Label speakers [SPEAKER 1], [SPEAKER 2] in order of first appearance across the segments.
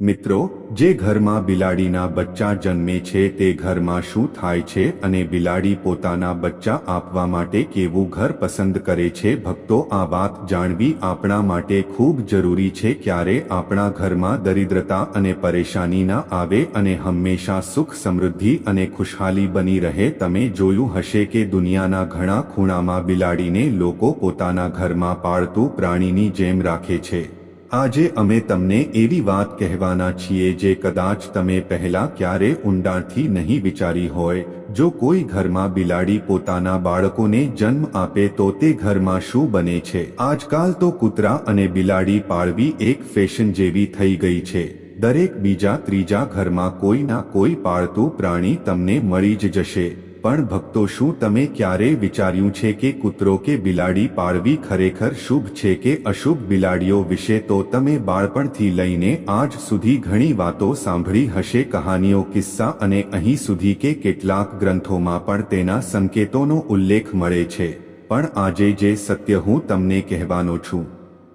[SPEAKER 1] મિત્રો, જે ઘરમાં બિલાડીના બચ્ચા જન્મે છે તે ઘરમાં શું થાય છે અને બિલાડી પોતાના બચ્ચા આપવા માટે કેવું ઘર પસંદ કરે છે ભક્તો, આ વાત જાણવી આપણા માટે ખૂબ જરૂરી છે ક્યારે આપણા ઘરમાં દરિદ્રતા અને પરેશાની ના આવે અને હંમેશા સુખ સમૃદ્ધિ અને ખુશહાલી બની રહે. તમે જોયું હશે કે દુનિયાના ઘણા ખૂણામાં બિલાડીને લોકો પોતાના ઘરમાં પાળતું પ્રાણીની જેમ રાખે છે. આજે અમે તમને એવી વાત કહેવાના છીએ જે કદાચ તમે પહેલા ક્યારે ઊંડાણથી નહીં વિચારી હોય. જો કોઈ ઘરમાં બિલાડી પોતાના બાળકોને જન્મ આપે તો તે ઘરમાં શું બને છે? આજકાલ તો કૂતરા અને બિલાડી પાળવી એક ફેશન જેવી થઈ ગઈ છે. દરેક બીજા ત્રીજા ઘરમાં કોઈ ના કોઈ પાળતું પ્રાણી તમને મળી જ જશે. પણ ભક્તો શું તમે ક્યારેય વિચાર્યું છે કે કૂતરો કે બિલાડી પાળવી ખરેખર શુભ છે કે અશુભ બિલાડીઓ વિશે તો તમે બાળપણથી લઈને આજ સુધી ઘણી વાતો સાંભળી હશે, કહાનીઓ, કિસ્સા અને અહીં સુધી કે કેટલાક ગ્રંથોમાં પણ તેના સંકેતોનો ઉલ્લેખ મળે છે. પણ આજે જે સત્ય હું તમને કહેવાનો છું,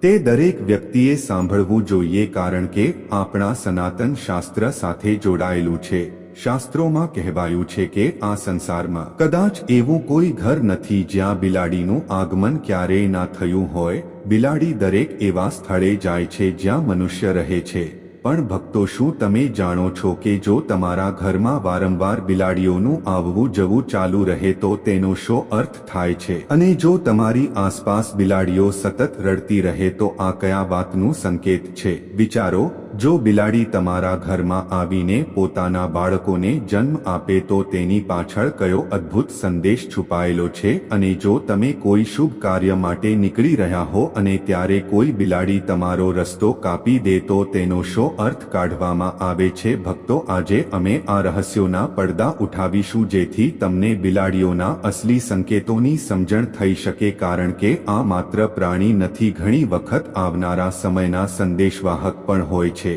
[SPEAKER 1] તે દરેક વ્યક્તિએ સાંભળવું જોઈએ કારણ કે આપણા સનાતન શાસ્ત્ર સાથે જોડાયેલું છે. શાસ્ત્રોમાં કહેવાયું છે કે આ સંસારમાં કદાચ એવું કોઈ ઘર નથી જ્યાં બિલાડીનું આગમન ક્યારેય ના થયું હોય, બિલાડી દરેક એવા સ્થળે જાય છે જ્યાં મનુષ્ય રહે છે. પણ ભક્તો શું તમે જાણો છો કે જો તમારા ઘરમાં વારંવાર બિલાડીઓનું આવવું જવું ચાલુ રહે તો તેનો શો અર્થ થાય છે? અને જો તમારી આસપાસ બિલાડીઓ સતત રડતી રહે તો આ કયા વાતનું સંકેત છે? વિચારો જો બિલાડી તમારા ઘરમાં આવીને પોતાના બાળકોને જન્મ આપે તો તેની પાછળ કયો અદ્ભુત સંદેશ છુપાયેલો છે? અને જો તમે કોઈ શુભ કાર્ય માટે નીકળી રહ્યા હો અને ત્યારે કોઈ બિલાડી તમારો રસ્તો કાપી દે તો તેનો શો અર્થ કાઢવામાં આવે છે? ભક્તો, આજે અમે આ રહસ્યોના પડદા ઉઠાવીશું જેથી તમને બિલાડીઓના અસલી સંકેતોની સમજણ થઈ શકે કારણ કે આ માત્ર પ્રાણી નથી, ઘણી વખત આવનારા સમયના સંદેશવાહક પણ હોય છે.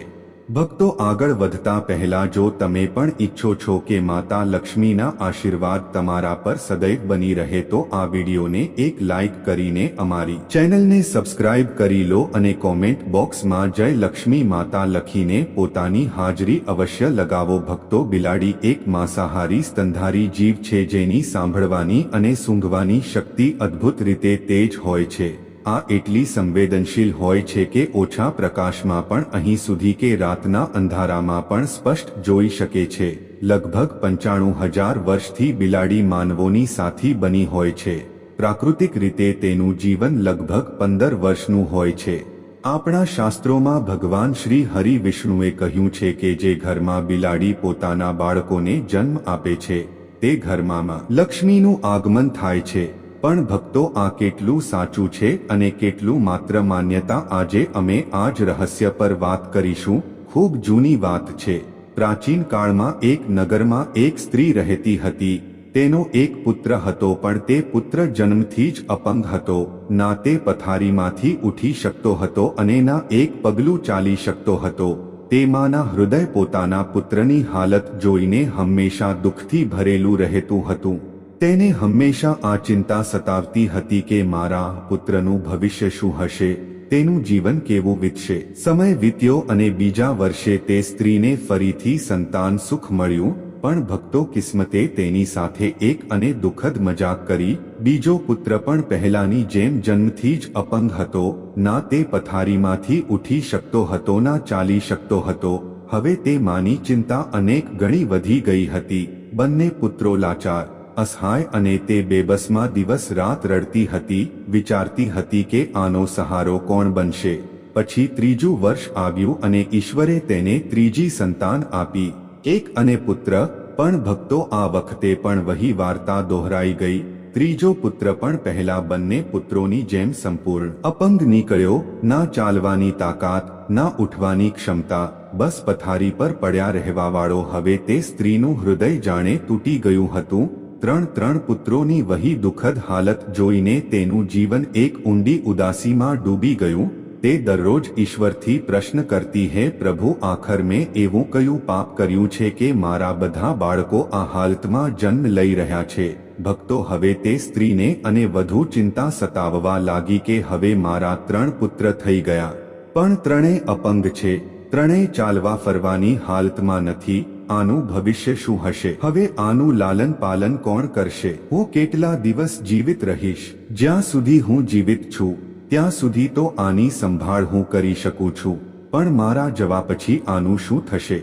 [SPEAKER 1] ભક્તો આગળ વધતા પહેલા જો તમે પણ ઈચ્છો છો કે માતા લક્ષ્મીના આશીર્વાદ તમારા પર સદૈવ બની રહે તો આ વિડીયોને એક લાઇક કરીને અમારી ચેનલને સબસ્ક્રાઇબ કરી લો અને કોમેન્ટ બોક્સમાં જય લક્ષ્મી માતા લખીને પોતાની હાજરી અવશ્ય લગાવો. ભક્તો બિલાડી એક માંસાહારી સ્તંધારી જીવ છે જેની સાંભળવાની અને સૂંઘવાની શક્તિ અદ્ભુત રીતે તેજ હોય છે. આ એટલી સંવેદનશીલ હોય છે કે ઓછા પ્રકાશમાં પણ અહીં સુધી કે રાતના અંધારામાં પણ સ્પષ્ટ જોઈ શકે છે. લગભગ પંચાણું હજાર વર્ષથી બિલાડી માનવોની સાથી બની હોય છે. પ્રાકૃતિક રીતે તેનું જીવન લગભગ પંદર વર્ષનું હોય છે. આપણા શાસ્ત્રોમાં ભગવાન શ્રી હરિ વિષ્ણુએ કહ્યું છે કે જે ઘરમાં બિલાડી પોતાના બાળકોને જન્મ આપે છે, તે ઘરમાં લક્ષ્મીનું આગમન થાય છે. પણ ભક્તો આ કેટલું સાચું છે અને કેટલું માત્ર માન્યતા આજે અમે આ જ રહસ્ય પર વાત કરીશું, ખૂબ જૂની વાત છે. પ્રાચીન કાળમાં એક નગરમાં એક સ્ત્રી રહેતી હતી. તેનો એક પુત્ર હતો પણ તે પુત્ર જન્મથી જ અપંગ હતો. ના તે પથારીમાંથી ઉઠી શકતો હતો અને ના એક પગલું ચાલી શકતો હતો. તેમાંના હૃદય પોતાના પુત્રની હાલત જોઈને હંમેશા દુઃખથી ભરેલું રહેતું હતું. તેને હંમેશા આ ચિંતા સતાવતી હતી કે મારા પુત્રનું ભવિષ્ય શું હશે, તેનું જીવન કેવું વીતશે. સમય વીત્યો અને બીજા વર્ષે તે સ્ત્રીને ફરીથી સંતાન સુખ મળ્યું, પણ ભક્તો કિસ્મતે તેની સાથે એક અને દુઃખદ મજાક કરી, બીજો પુત્ર પણ પહેલાની જેમ જન્મથી જ અપંગ હતો, ના તે પથારીમાંથી ઉઠી શકતો હતો, ના ચાલી શકતો હતો. હવે તે માની ચિંતા અનેક ગણી વધી ગઈ હતી. બંને પુત્રો લાચાર. અસહાય અને તે બેબસમાં દિવસ રાત રડતી હતી, વિચારતી હતી કે આનો સહારો કોણ બનશે. પછી ત્રીજું વર્ષ આવ્યું અને ઈશ્વરે તેને ત્રીજી સંતાન આપી. એક અને પુત્ર, પણ ભક્તો આ વખતે પણ વહી વાર્તા દોહરાઈ ગઈ. ત્રીજો પુત્ર પણ પહેલા બંને પુત્રોની જેમ સંપૂર્ણ અપંગ નીકળ્યો, ના ચાલવાની તાકાત, ના ઉઠવાની ક્ષમતા, બસ પથારી પર પડ્યા રહેવાવાળો હવે તે સ્ત્રીનું હૃદય જાણે તૂટી ગયું હતું ત્રણ ત્રણ પુત્રોની વહી દુઃખદ હાલત જોઈને તેનું જીવન એક ઊંડી ઉદાસીમાં ડૂબી ગયું, તે દરરોજ ઈશ્વરથી પ્રશ્ન કરતી, હે પ્રભુ, આખર મેં એવું કયું પાપ કર્યું છે કે મારા બધા બાળકો આ હાલતમાં જન્મ લઈ રહ્યા છે? ભક્તો, હવે તે સ્ત્રીને અને વધુ ચિંતા સતાવવા લાગી કે હવે મારા ત્રણ પુત્ર થઈ ગયા. પણ ત્રણેય અપંગ છે. ત્રણેય ચાલવા ફરવાની હાલતમાં નથી. આનું ભવિષ્ય શું હશે? હવે આનું લાલન પાલન કોણ કરશે? હું કેટલા દિવસ જીવિત રહીશ? જ્યાં સુધી હું જીવિત છું, ત્યાં સુધી તો આની સંભાળ હું કરી શકું છું. પણ મારા જવા પછી આનું શું થશે?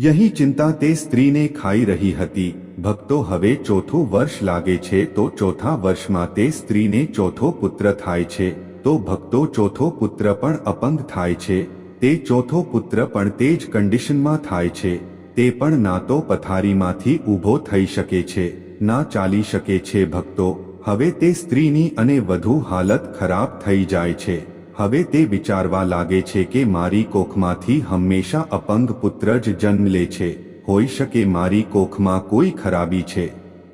[SPEAKER 1] યહી ચિંતા તે સ્ત્રીને ખાઈ રહી હતી. ભક્તો, હવે ચોથું વર્ષ લાગે છે તો ચોથા વર્ષમાં તે સ્ત્રીને ચોથો પુત્ર થાય છે. તો ભક્તો, ચોથો પુત્ર પણ અપંગ થાય છે. તે ચોથો પુત્ર પણ તે જ કન્ડિશનમાં થાય છે. તે પણ ના તો પથારીમાંથી ઊભો થઈ શકે છે, ના ચાલી શકે છે ભક્તો, હવે તે સ્ત્રીની અને વધુ હાલત ખરાબ થઈ જાય છે, હવે તે વિચારવા લાગે છે કે મારી કોખમાંથી હંમેશા અપંગ પુત્ર જ જન્મ લે છે, હોઈ શકે મારી કોખમાં કોઈ ખરાબી છે,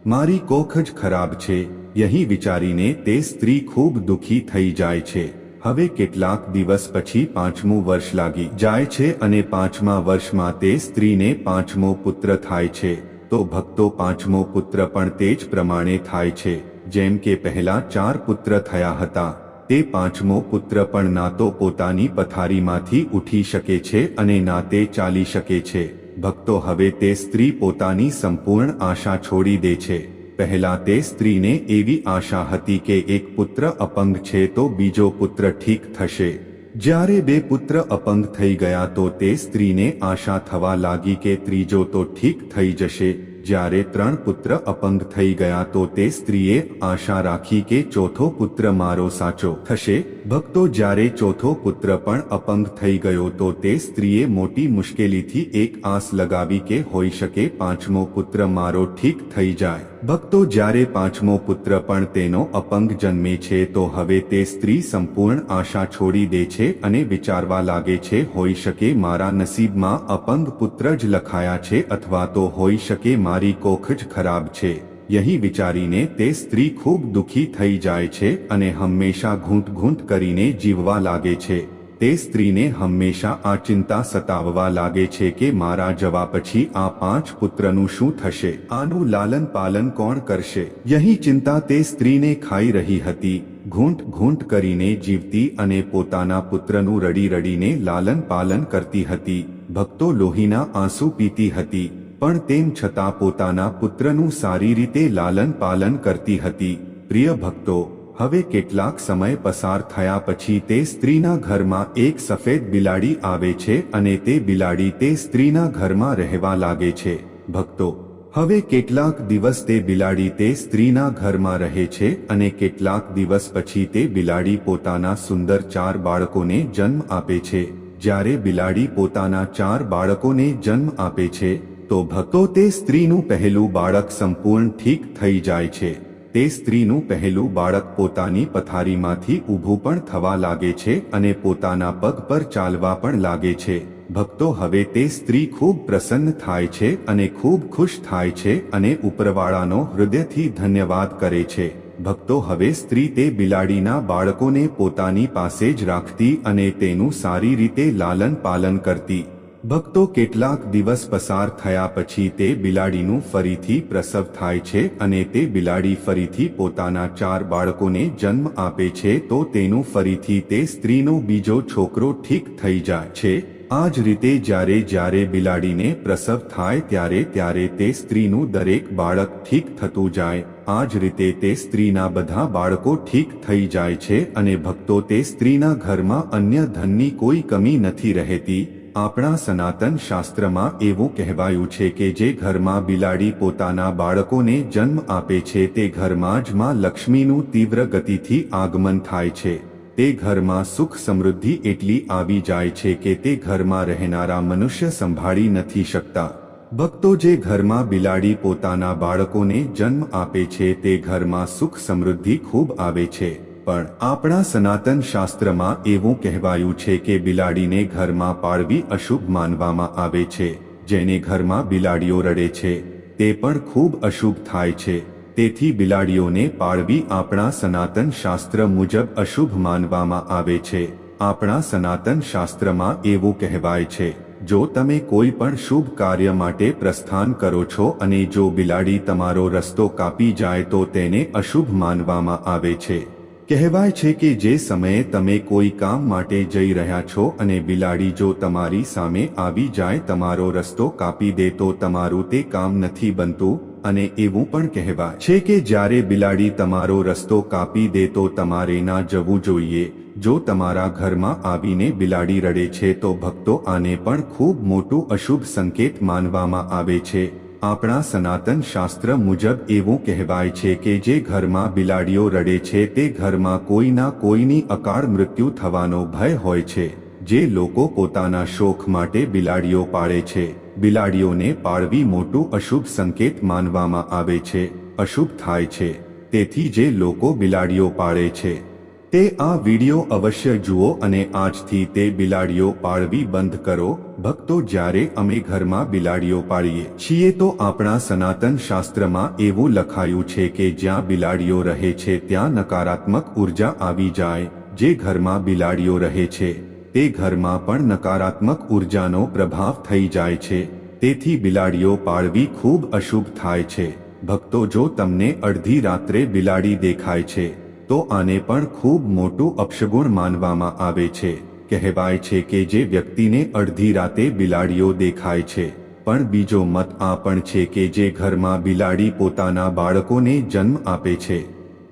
[SPEAKER 1] મારી કોખ જ ખરાબ છે, યહી વિચારીને તે સ્ત્રી ખૂબ દુઃખી થઈ જાય છે. હવે કેટલાક દિવસ પછી પાંચમું વર્ષ લાગી જાય છે અને પાંચમા વર્ષમાં તે સ્ત્રીને પાંચમો પુત્ર થાય છે. તો ભક્તો પાંચમો પુત્ર પણ તે જ પ્રમાણે થાય છે. જેમ કે પહેલા ચાર પુત્ર થયા હતા. તે પાંચમો પુત્ર પણ ના તો પોતાની પથારીમાંથી ઉઠી શકે છે અને ના તે ચાલી શકે છે. ભક્તો હવે તે સ્ત્રી પોતાની સંપૂર્ણ આશા છોડી દે છે. પહેલા તે સ્ત્રીને એવી આશા હતી કે એક પુત્ર અપંગ છે તો બીજો પુત્ર ઠીક થશે. જ્યારે બે પુત્ર અપંગ થઈ ગયા તો તે સ્ત્રીને આશા થવા લાગી કે ત્રીજો તો ઠીક થઈ જશે. જ્યારે ત્રણ પુત્ર અપંગ થઈ ગયા તો તે સ્ત્રીએ આશા રાખી કે ચોથો પુત્ર મારો સાચો થશે. ભક્તો, જ્યારે ચોથો પુત્ર પણ અપંગ થઈ ગયો તો તે સ્ત્રીએ મોટી મુશ્કેલીથી એક આસ લગાવી કે હોઈ શકે પાંચમો પુત્ર મારો ઠીક થઈ જાય. ભક્તો, જ્યારે પાંચમો પુત્ર પણ તેનો અપંગ જન્મે છે તો હવે તે સ્ત્રી સંપૂર્ણ આશા છોડી દે છે અને વિચારવા લાગે છે હોઈ શકે મારા નસીબમાં અપંગ પુત્ર જ લખાયા છે અથવા તો હોઈ શકે મારી કોખ જ ખરાબ છે. યહી વિચારીને તે સ્ત્રી ખૂબ દુઃખી થઈ જાય છે અને હંમેશા ઘૂંટ ઘૂંટ કરીને જીવવા લાગે છે. તે સ્ત્રીને હંમેશા આ ચિંતા સતાવવા લાગે છે કે મારા જવા પછી આ પાંચ પુત્રનું શું થશે? આનું લાલન પાલન કોણ કરશે? યહી ચિંતા તે સ્ત્રીને ખાઈ રહી હતી. ઘૂંટ ઘૂંટ કરીને જીવતી અને પોતાના પુત્રનું રડી રડીને લાલન પાલન કરતી હતી. ભક્તો લોહીના આંસુ પીતી હતી. પણ તેમ છતાં પોતાના પુત્રનું સારી રીતે લાલન પાલન કરતી હતી. પ્રિય ભક્તો, હવે કેટલાક સમય પસાર થયા પછી તે સ્ત્રીના ઘરમાં એક સફેદ બિલાડી આવે છે અને તે બિલાડી તે સ્ત્રીના ઘરમાં રહેવા લાગે છે. ભક્તો, હવે કેટલાક દિવસ તે બિલાડી તે સ્ત્રીના ઘરમાં રહે છે અને કેટલાક દિવસ પછી તે બિલાડી પોતાના સુંદર ચાર બાળકોને જન્મ આપે છે. જ્યારે બિલાડી પોતાના ચાર બાળકોને જન્મ આપે છે તો ભક્તો તે સ્ત્રીનું પહેલું બાળક સંપૂર્ણ ઠીક થઈ જાય છે. તે સ્ત્રીનું પહેલું બાળક પોતાની પથારીમાંથી ઊભું પણ થવા લાગે છે અને પોતાના પગ પર ચાલવા પણ લાગે છે. ભક્તો હવે તે સ્ત્રી ખૂબ પ્રસન્ન થાય છે અને ખૂબ ખુશ થાય છે અને ઉપરવાળાનો હૃદયથી ધન્યવાદ કરે છે. ભક્તો હવે સ્ત્રી તે બિલાડીના બાળકોને પોતાની પાસે જ રાખતી અને તેનું સારી રીતે લાલન પાલન કરતી. ભક્તો કેટલાક દિવસ પસાર થયા પછી તે બિલાડીનું ફરીથી પ્રસવ થાય છે અને તે બિલાડી ફરીથી પોતાના ચાર બાળકોને જન્મ આપે છે તો તેનું ફરીથી તે સ્ત્રીનો બીજો છોકરો ઠીક થઈ જાય છે. આ જ રીતે જ્યારે જ્યારે બિલાડીને પ્રસવ થાય ત્યારે ત્યારે તે સ્ત્રીનું દરેક બાળક ઠીક થતું જાય. આ જ રીતે તે સ્ત્રીના બધા બાળકો ઠીક થઈ જાય છે અને ભક્તો તે સ્ત્રીના ઘરમાં અન્ય ધનની કોઈ કમી નથી રહેતી. આપણા સનાતન શાસ્ત્રમાં એવું કહેવાયું છે કે જે ઘરમાં બિલાડી પોતાના બાળકોને જન્મ આપે છે તે ઘરમાં જ માં લક્ષ્મીનું તીવ્ર ગતિથી આગમન થાય છે. તે ઘરમાં સુખ સમૃદ્ધિ એટલી આવી જાય છે કે તે ઘરમાં રહેનારા મનુષ્ય સંભાળી નથી શકતા. ભક્તો જે ઘરમાં બિલાડી પોતાના બાળકોને જન્મ આપે છે તે ઘરમાં સુખ સમૃદ્ધિ ખૂબ આવે છે. પણ આપણા સનાતન શાસ્ત્રમાં એવું કહેવાયું છે કે બિલાડીને ઘરમાં પાળવી અશુભ માનવામાં આવે છે. જેને ઘરમાં બિલાડીઓ રડે છે, તે પણ ખૂબ અશુભ થાય છે. તેથી બિલાડીઓને પાળવી આપણા સનાતન શાસ્ત્ર મુજબ અશુભ માનવામાં આવે છે. આપણા સનાતન શાસ્ત્રમાં એવું કહેવાય છે, જો તમે કોઈ પણ શુભ કાર્ય માટે પ્રસ્થાન કરો છો અને જો બિલાડી તમારો રસ્તો કાપી જાય તો તેને અશુભ માનવામાં આવે છે. કહેવાય છે કે જે સમયે તમે કોઈ કામ માટે જઈ રહ્યા છો અને બિલાડી જો તમારી સામે આવી જાય, તમારો રસ્તો કાપી દે તો તમારું તે કામ નથી બનતું, અને એવું પણ કહેવાય છે કે જ્યારે બિલાડી તમારો રસ્તો કાપી દે તો તમારે ના જવું જોઈએ. જો તમારા ઘરમાં આવીને બિલાડી રડે છે તો ભક્તો આને પણ ખૂબ મોટું અશુભ સંકેત માનવામાં આવે છે. આપણા સનાતન શાસ્ત્ર મુજબ એવું કહેવાય છે કે જે ઘરમાં બિલાડીઓ રડે છે તે ઘરમાં કોઈના કોઈની અકાળ મૃત્યુ થવાનો ભય હોય છે. જે લોકો પોતાના શોખ માટે બિલાડીઓ પાળે છે. બિલાડીઓને પાળવી મોટું અશુભ સંકેત માનવામાં આવે છે. અશુભ થાય છે. તેથી જે લોકો બિલાડીઓ પાળે છે. તે આ વિડિયો અવશ્ય જુઓ અને આજથી તે બિલાડીઓ પાળવી બંધ કરો. ભક્તો, જ્યારે અમે ઘરમાં બિલાડીઓ પાળીએ છીએ તો આપણા સનાતન શાસ્ત્રમાં એવું લખાયું છે કે જ્યાં બિલાડીઓ રહે છે ત્યાં નકારાત્મક ઊર્જા આવી જાય. જે ઘરમાં બિલાડીઓ રહે છે, તે ઘરમાં પણ નકારાત્મક ઉર્જાનો પ્રભાવ થઈ જાય છે. તેથી બિલાડીઓ પાળવી ખૂબ અશુભ થાય છે. ભક્તો, જો તમને અડધી રાત્રે બિલાડી દેખાય છે તો આને પણ ખૂબ મોટું અપશગુણ માનવામાં આવે છે. કહેવાય છે કે જે વ્યક્તિને અડધી રાતે બિલાડીઓ દેખાય છે. પણ બીજો મત આ પણ છે કે જે ઘરમાં બિલાડી પોતાના બાળકોને જન્મ આપે છે.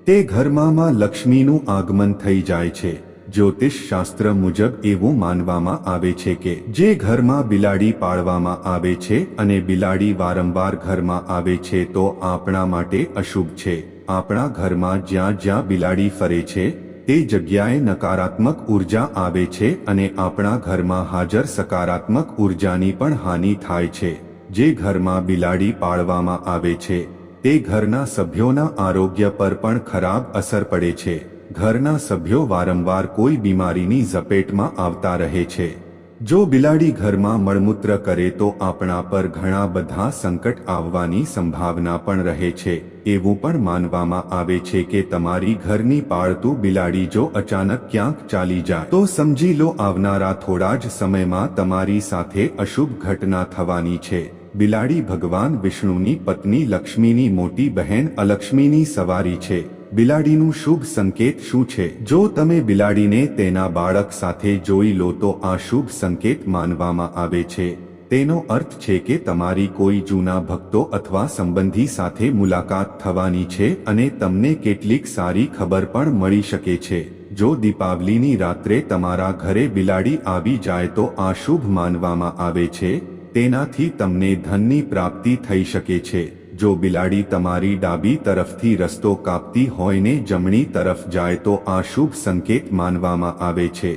[SPEAKER 1] તે ઘરમાં લક્ષ્મીનું આગમન થઈ જાય છે. જ્યોતિષ શાસ્ત્ર મુજબ એવું માનવામાં આવે છે કે જે ઘરમાં બિલાડી પાળવામાં આવે છે અને બિલાડી વારંવાર ઘરમાં આવે છે તો આપણા માટે અશુભ છે. આપણા ઘરમાં જ્યાં જ્યાં બિલાડી ફરે છે, તે જગ્યાએ નકારાત્મક ઊર્જા આવે છે અને આપણા ઘરમાં હાજર સકારાત્મક ઉર્જાની પણ હાનિ થાય છે. જે ઘરમાં બિલાડી પાળવામાં આવે છે, તે ઘરના સભ્યોના આરોગ્ય પર પણ ખરાબ અસર પડે છે. ઘરના સભ્યો વારંવાર કોઈ બીમારીની ઝપેટમાં આવતા રહે છે. જો બિલાડી ઘરમાં મળમૂત્ર કરે તો આપણા પર ઘણા બધા સંકટ આવવાની સંભાવના પણ રહે છે. એવું પણ માનવામાં આવે છે કે તમારી ઘરની પાળતું બિલાડી જો અચાનક ક્યાંક ચાલી જાય, તો સમજી લો આવનારા થોડા જ સમયમાં તમારી સાથે અશુભ ઘટના થવાની છે. બિલાડી ભગવાન વિષ્ણુની પત્ની લક્ષ્મીની મોટી બહેન અલક્ષ્મીની સવારી છે. બિલાડીનું શુભ સંકેત શું છે? જો તમે બિલાડીને તેના બાળક સાથે જોઈ લો તો આ શુભ સંકેત માનવામાં આવે છે. તેનો અર્થ છે કે તમારી કોઈ જૂના ભક્તો અથવા સંબંધી સાથે મુલાકાત થવાની છે અને તમને કેટલીક સારી ખબર પણ મળી શકે છે. જો દીપાવલીની રાત્રે તમારા ઘરે બિલાડી આવી જાય તો આ શુભ માનવામાં આવે છે. તેનાથી તમને ધનની પ્રાપ્તિ થઈ શકે છે. જો બિલાડી તમારી ડાબી તરફથી રસ્તો કાપતી હોય ને જમણી તરફ જાય તો આ શુભ સંકેત માનવામાં આવે છે.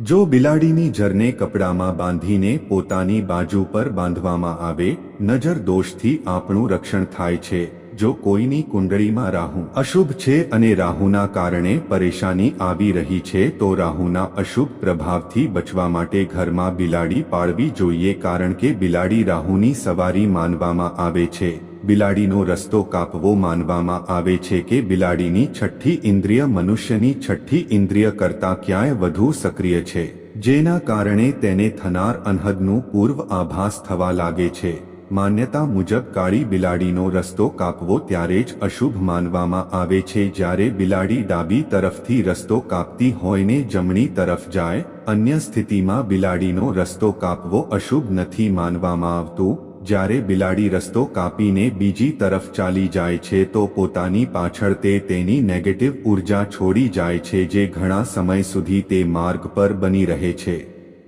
[SPEAKER 1] જો બિલાડીની જરને કપડામાં બાંધીને પોતાની બાજુ પર બાંધવામાં આવે, નજર દોષથી આપણું રક્ષણ થાય છે. જો કોઈની કુંડળીમાં રાહુ અશુભ છે અને રાહુના કારણે પરેશાની આવી રહી છે, તો રાહુના અશુભ પ્રભાવથી બચવા માટે ઘરમાં બિલાડી પાળવી જોઈએ, કારણ કે બિલાડી રાહુની સવારી માનવામાં આવે છે. બિલાડીનો રસ્તો કાપવો માનવામાં આવે છે કે બિલાડીની છઠ્ઠી ઇન્દ્રિય મનુષ્યની છઠ્ઠી ઇન્દ્રિય કરતાં ક્યાંય વધુ સક્રિય છે, જેના કારણે તેને થનાર અનહદનું પૂર્વ આભાસ થવા લાગે છે. માન્યતા મુજબ કાળી બિલાડીનો રસ્તો કાપવો ત્યારે જ અશુભ માનવામાં આવે છે જ્યારે બિલાડી ડાબી તરફથી રસ્તો કાપતી હોય ને જમણી તરફ જાય, અન્ય સ્થિતિમાં બિલાડીનો રસ્તો કાપવો અશુભ નથી માનવામાં આવતું. જ્યારે બિલાડી રસ્તો કાપીને બીજી તરફ ચાલી જાય છે તો પોતાની પાછળ તે તેની નેગેટિવ ઊર્જા છોડી જાય છે જે ઘણા સમય સુધી તે માર્ગ પર બની રહે છે.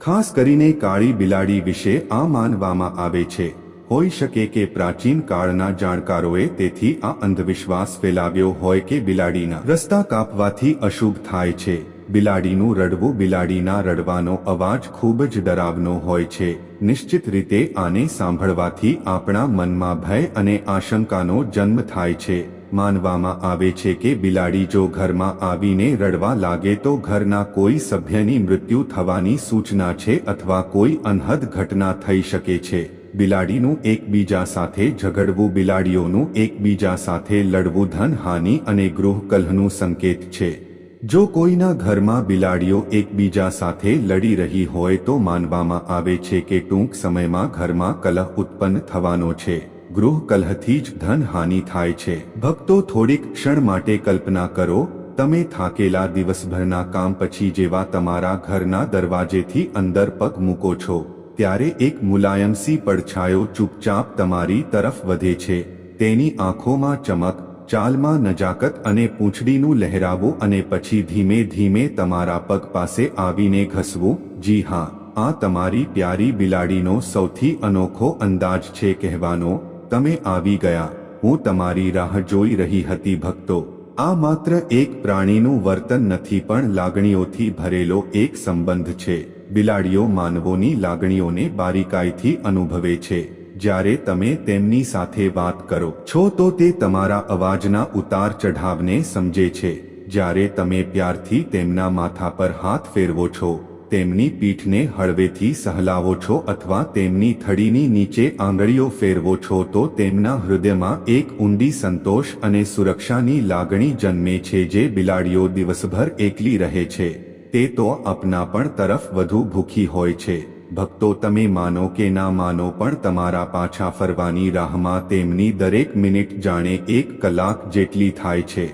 [SPEAKER 1] ખાસ કરીને કાળી બિલાડી વિશે આ માનવામાં આવે છે. હોઈ શકે કે પ્રાચીન કાળના જાણકારોએ તેથી આ અંધવિશ્વાસ ફેલાવ્યો હોય કે બિલાડીના રસ્તા કાપવાથી અશુભ થાય છે. બિલાડીનું રડવું બિલાડીના રડવાનો અવાજ ખૂબ જ ડરાવનો હોય છે. નિશ્ચિત રીતે આને સાંભળવાથી આપણા મનમાં ભય અને આશંકાનો જન્મ થાય છે. માનવામાં આવે છે કે બિલાડી જો ઘરમાં આવીને રડવા લાગે તો ઘરના કોઈ સભ્યની મૃત્યુ થવાની સૂચના છે અથવા કોઈ અનહદ ઘટના થઈ શકે છે. બિલાડીનું એકબીજા સાથે ઝઘડવું બિલાડીઓનું એકબીજા સાથે લડવું ધન હાનિ અને ગૃહકલહનું સંકેત છે. જો કોઈના ઘરમાં બિલાડીઓ એકબીજા સાથે લડી રહી હોય તો માનવામાં આવે છે કે ટૂંક સમયમાં ઘરમાં કલહ ઉત્પન્ન થવાનો છે. ગૃહ કલહથી જ ધન હાનિ થાય છે. ભક્તો થોડીક ક્ષણ માટે કલ્પના કરો, તમે થાકેલા દિવસભરના કામ પછી જેવા તમારા ઘરના દરવાજેથી અંદર પગ મૂકો છો, ત્યારે એક મુલાયમસી પડછાયો ચૂપચાપ તમારી તરફ વધે છે. તેની આંખોમાં ચમક ચાલમાં નજાકત અને પૂંછડીનું લહેરાવું અને પછી ધીમે ધીમે તમારા પગ પાસે આવીને ઘસવું, જી હા, આ તમારી પ્યારી બિલાડીનો સૌથી અનોખો અંદાજ છે કહેવાનો, તમે આવી ગયા, હું તમારી રાહ જોઈ રહી હતી ભક્તો, આ માત્ર એક પ્રાણીનું વર્તન નથી પણ લાગણીઓથી ભરેલો એક સંબંધ છે, બિલાડીઓ માનવોની લાગણીઓને બારીકાઈથી અનુભવે છે. જ્યારે તમે તેમની સાથે વાત કરો છો તો તે તમારા અવાજના ઉતાર ચઢાવને સમજે છે. જ્યારે તમે પ્યારથી તેમના માથા પર હાથ ફેરવો છો, તેમની પીઠને હળવેથી સહલાવો છો અથવા તેમની થડીની નીચે આંગળીઓ ફેરવો છો તો તેમના હૃદયમાં એક ઊંડી સંતોષ અને સુરક્ષાની લાગણી જન્મે છે જે બિલાડીઓ દિવસભર એકલી રહે છે. તે તો અપનાપણ તરફ વધુ ભૂખી હોય છે. ભક્તો તમે માનો કે ના માનો પણ તમારા પાછા ફરવાની રાહમાં તેમની દરેક મિનિટ જાણે એક કલાક જેટલી થાય છે.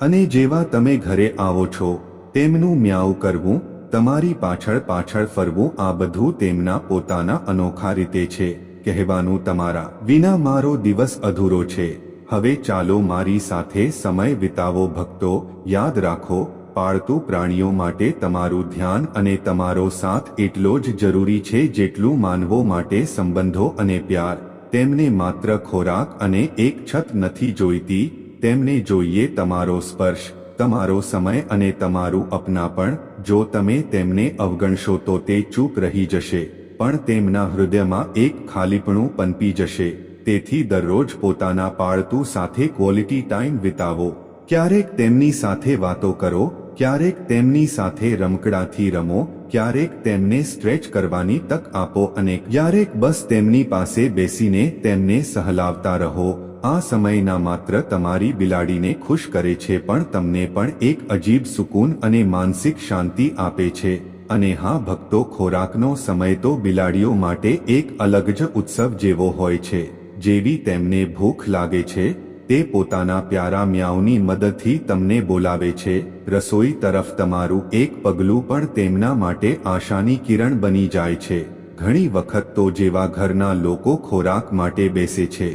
[SPEAKER 1] અને જેવા તમે ઘરે આવો છો, તેમનું મ્યાઉ કરવું, તમારી પાછળ પાછળ ફરવું આ બધું તેમના પોતાના અનોખા રીતે છે. કહેવાનું તમારા વિના મારો દિવસ અધૂરો છે. હવે ચાલો મારી સાથે સમય વિતાવો ભક્તો, યાદ રાખો પાળતુ પ્રાણીઓ માટે તમારું ધ્યાન અને તમારો સાથ એટલો જ જરૂરી છે જેટલું માનવો માટે સંબંધો અને પ્યાર. તેમને માત્ર ખોરાક અને એક છત નથી જોઈતી, તેમને જોઈએ તમારો સ્પર્શ, તમારો સમય અને તમારું અપનાપણ. જો તમે તેમને અવગણશો તો તે ચૂપ રહી જશે, પણ તેમના હૃદયમાં એક ખાલીપણું પનપી જશે. તેથી દરરોજ પોતાના પાળતું સાથે ક્વોલિટી ટાઈમ વિતાવો. ક્યારેક તેમની સાથે વાતો કરો ક્યારેક તેમની સાથે રમકડાથી રમો, ક્યારેક તેમને સ્ટ્રેચ કરવાની તક આપો અને ક્યારેક બસ તેમની પાસે બેસીને તેમને સહલાવતા રહો. આ સમયના માત્ર તમારી બિલાડીને ખુશ કરે છે પણ તમને પણ એક અજીબ સુકૂન અને માનસિક શાંતિ આપે છે. અને હા, ભક્તો, ખોરાકનો સમય તો બિલાડીઓ માટે એક અલગ જ ઉત્સવ જેવો હોય છે. જેવી તેમને ભૂખ લાગે છે તે પોતાના પ્યારા મ્યાઉની મદદથી તમને બોલાવે છે. રસોઈ તરફ તમારું એક પગલું પણ તેમના માટે આશાની કિરણ બની જાય છે. ઘણી વખત તો જેવા ઘરના લોકો ખોરાક માટે બેસે છે.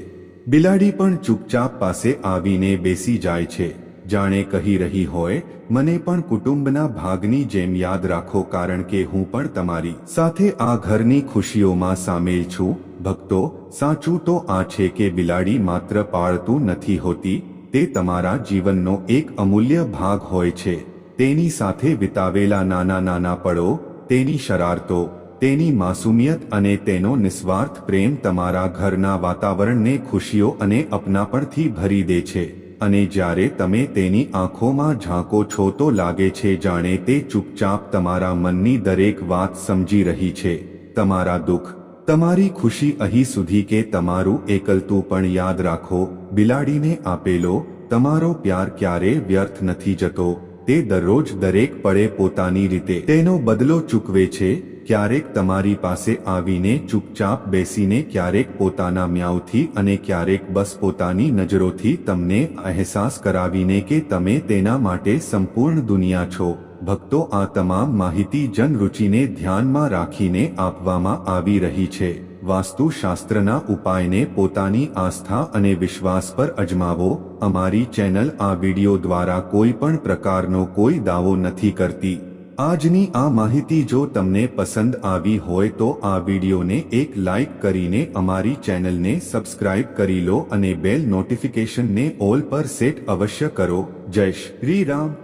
[SPEAKER 1] બિલાડી પણ ચૂપચાપ પાસે આવીને બેસી જાય છે. જાણે કહી રહી હોય, મને પણ કુટુંબના ભાગની જેમ યાદ રાખો, કારણ કે હું પણ તમારી સાથે આ ઘરની ખુશીઓમાં સામેલ છું. ભક્તો, સાચું તો આ છે કે બિલાડી માત્ર પાળતું નથી હોતી, તે તમારા જીવનનો એક અમૂલ્ય ભાગ હોય છે. તેની સાથે વિતાવેલા નાના નાના પળો, તેની શરારતો, તેની માસુમિયત અને તેનો નિસ્વાર્થ પ્રેમ તમારા ઘરના વાતાવરણને ખુશીઓ અને અપનાપણથી ભરી દે છે. અને જ્યારે તમે તેની આંખોમાં ઝાંકો છો તો લાગે છે જાણે તે ચૂપચાપ તમારા મનની દરેક વાત સમજી રહી છે. તમારા દુઃખ તમારી ખુશી અહીં સુધી કે તમારું એકલતું પણ યાદ રાખો, બિલાડીને આપેલો, તમારો પ્યાર ક્યારે વ્યર્થ નથી જતો, તે દરરોજ દરેક પળે પોતાની રીતે. તેનો બદલો ચૂકવે છે, ક્યારેક તમારી પાસે આવીને ચૂપચાપ બેસીને ક્યારેક પોતાના મ્યાઉથી અને ક્યારેક બસ પોતાની નજરોથી તમને અહેસાસ કરાવીને કે તમે તેના માટે સંપૂર્ણ દુનિયા છો. ભક્તો આ તમામ માહિતી જનરુચિને ધ્યાનમાં રાખીને આપવામાં આવી રહી છે. વાસ્તુશાસ્ત્રના ઉપાયને પોતાની આસ્થા અને વિશ્વાસ પર અજમાવો. અમારી ચેનલ આ વિડિયો દ્વારા કોઈ પણ પ્રકારનો કોઈ દાવો નથી કરતી. આજની આ માહિતી જો તમને પસંદ આવી હોય તો આ વિડિયોને એક લાઇક કરીને અમારી ચેનલને સબસ્ક્રાઇબ કરી લો અને બેલ નોટિફિકેશનને ઓલ પર સેટ અવશ્ય કરો. જય શ્રી રામ.